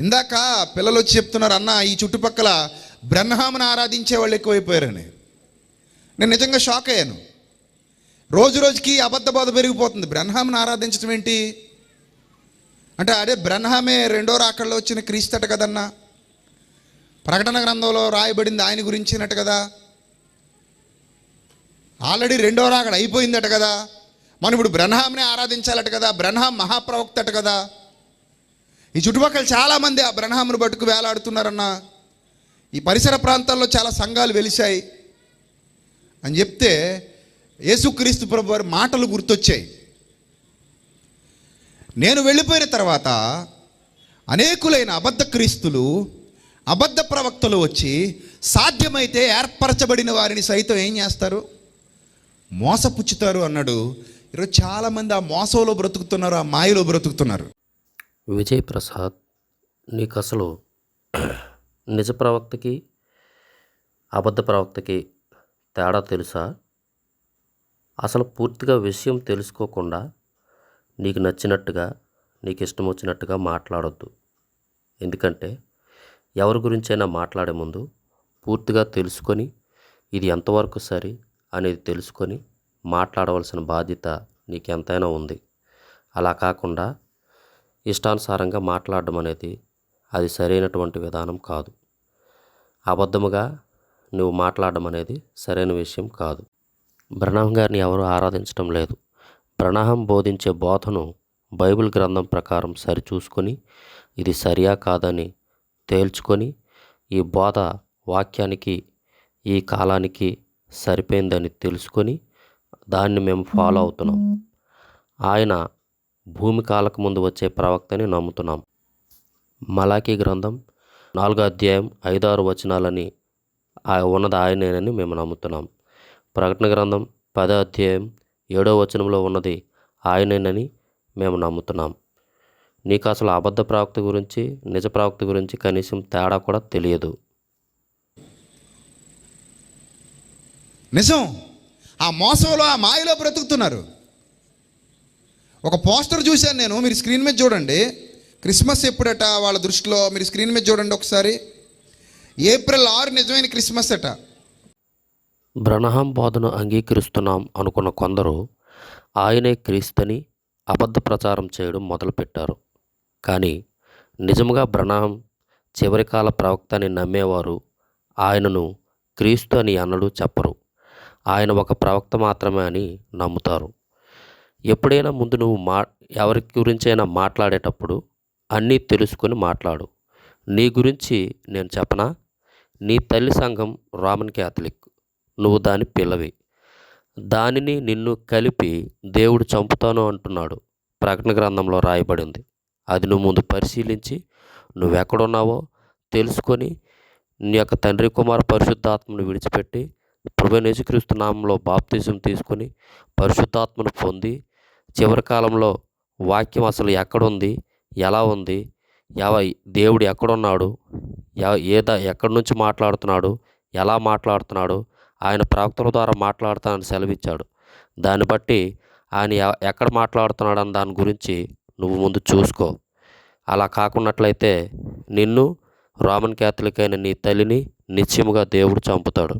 ఇందాక పిల్లలు వచ్చి చెప్తున్నారు అన్న ఈ చుట్టుపక్కల బ్రహ్మామును ఆరాధించే వాళ్ళు ఎక్కువైపోయారని. నేను నిజంగా షాక్ అయ్యాను. రోజు రోజుకి అబద్ధ బోధ పెరిగిపోతుంది. బ్రహ్మామును ఆరాధించడం ఏంటి? అంటే అదే బ్రహ్మమే రెండో రాకల్లో వచ్చిన క్రీస్తట కదన్నా? ప్రకటన గ్రంథంలో రాయబడింది ఆయన గురించినట్టు కదా? ఆల్రెడీ రెండో రాకడ అయిపోయిందట కదా? మనం ఇప్పుడు బ్రహ్మాంని ఆరాధించాలట కదా? బ్రహ్మాం మహాప్రవక్తట కదా? ఈ చుట్టుపక్కల చాలామంది ఆ బ్రహ్మామును పట్టుకు వేలాడుతున్నారన్న. ఈ పరిసర ప్రాంతాల్లో చాలా సంఘాలు వెలిశాయి. అని చెప్తే యేసుక్రీస్తు ప్రభు వారి మాటలు గుర్తొచ్చాయి. నేను వెళ్ళిపోయిన తర్వాత అనేకులైన అబద్ధ క్రీస్తులు అబద్ధ ప్రవక్తలు వచ్చి సాధ్యమైతే ఏర్పరచబడిన వారిని సైతం ఏం చేస్తారు? మోసపుచ్చుతారు అన్నాడు. ఈరోజు చాలామంది ఆ మోసంలో బ్రతుకుతున్నారు ఆ మాయలో బ్రతుకుతున్నారు. విజయ్ ప్రసాద్ నీకు అసలు నిజ ప్రవక్తకి అబద్ధ ప్రవక్తకి తేడా తెలుసా? అసలు పూర్తిగా విషయం తెలుసుకోకుండా నీకు నచ్చినట్టుగా నీకు ఇష్టం వచ్చినట్టుగా మాట్లాడొద్దు. ఎందుకంటే ఎవరి గురించైనా మాట్లాడే ముందు పూర్తిగా తెలుసుకొని ఇది ఎంతవరకు సరి అనేది తెలుసుకొని మాట్లాడవలసిన బాధ్యత నీకు ఎంతైనా ఉంది. అలా కాకుండా ఇష్టానుసారంగా మాట్లాడడం అనేది అది సరైనటువంటి విధానం కాదు. అబద్ధముగా నువ్వు మాట్లాడడం అనేది సరైన విషయం కాదు. బ్రణహం గారిని ఎవరూ ఆరాధించడం లేదు. ప్రణహం బోధించే బోధను బైబిల్ గ్రంథం ప్రకారం సరిచూసుకొని ఇది సరియా కాదని తేల్చుకొని ఈ బోధ వాక్యానికి ఈ కాలానికి సరిపోయిందని తెలుసుకొని దాన్ని మేము ఫాలో అవుతున్నాం. ఆయన భూమి కాలకు ముందు వచ్చే ప్రవక్తని నమ్ముతున్నాం. మలాఖీ గ్రంథం నాలుగో అధ్యాయం ఐదారు వచనాలని ఆ- ఉన్నది ఆయనేనని మేము నమ్ముతున్నాం. ప్రకటన గ్రంథం పదో అధ్యాయం ఏడో వచనంలో ఉన్నది ఆయనేనని మేము నమ్ముతున్నాం. నీకు అసలు అబద్ధ ప్రవక్త గురించి నిజ ప్రవక్త గురించి కనీసం తేడా కూడా తెలియదు. నిజం. ఆ మోసంలో ఆ మాయలో బ్రతుకుతున్నారు. ఒక పోస్టర్ చూశాను నేను మీరు స్క్రీన్ మీద చూడండి. క్రిస్మస్ ఎప్పుడట వాళ్ళ దృష్టిలో మీరు స్క్రీన్ మీద చూడండి ఒకసారి. ఏప్రిల్ ఆరు నిజమైన క్రిస్మస్ అట. బ్రహ్మం బోధను అంగీకరిస్తున్నాం అనుకున్న కొందరు ఆయనే క్రీస్తుని అబద్ధ ప్రచారం చేయడం మొదలుపెట్టారు. కానీ నిజముగా బ్రహ్మం చివరికాల కాల ప్రవక్తని నమ్మేవారు ఆయనను క్రీస్తు అని అన్నడు చెప్పరు. ఆయన ఒక ప్రవక్త మాత్రమే అని నమ్ముతారు. ఎప్పుడైనా ముందు నువ్వు మా ఎవరి గురించైనా మాట్లాడేటప్పుడు అన్నీ తెలుసుకొని మాట్లాడు. నీ గురించి నేను చెప్పనా? నీ తల్లి సంఘం రామన్ క్యాథలిక్. నువ్వు దాని పిల్లవి. దానిని నిన్ను కలిపి దేవుడు చంపుతాను అంటున్నాడు. ప్రకటన గ్రంథంలో రాయబడింది అది నువ్వు ముందు పరిశీలించి నువ్వెక్కడున్నావో తెలుసుకొని నీ యొక్క తండ్రి కుమార పరిశుద్ధాత్మను విడిచిపెట్టి ప్రభు యేసుక్రీస్తు నామంలో బాప్తిజం తీసుకొని పరిశుద్ధాత్మను పొంది చివరి కాలంలో వాక్యం అసలు ఎక్కడుంది? ఎలా ఉంది? ఎవ దేవుడు ఎక్కడున్నాడు? ఏద ఎక్కడి నుంచి మాట్లాడుతున్నాడు? ఎలా మాట్లాడుతున్నాడు? ఆయన ప్రవక్తల ద్వారా మాట్లాడుతానని సెలవిచ్చాడు. దాన్ని బట్టి ఆయన ఎక్కడ మాట్లాడుతున్నాడు అని దాని గురించి నువ్వు ముందు చూసుకో. అలా కాకున్నట్లయితే నిన్ను రోమన్ క్యాథలిక్ అయిన నీ తల్లిని నిత్యముగా దేవుడు చంపుతాడు.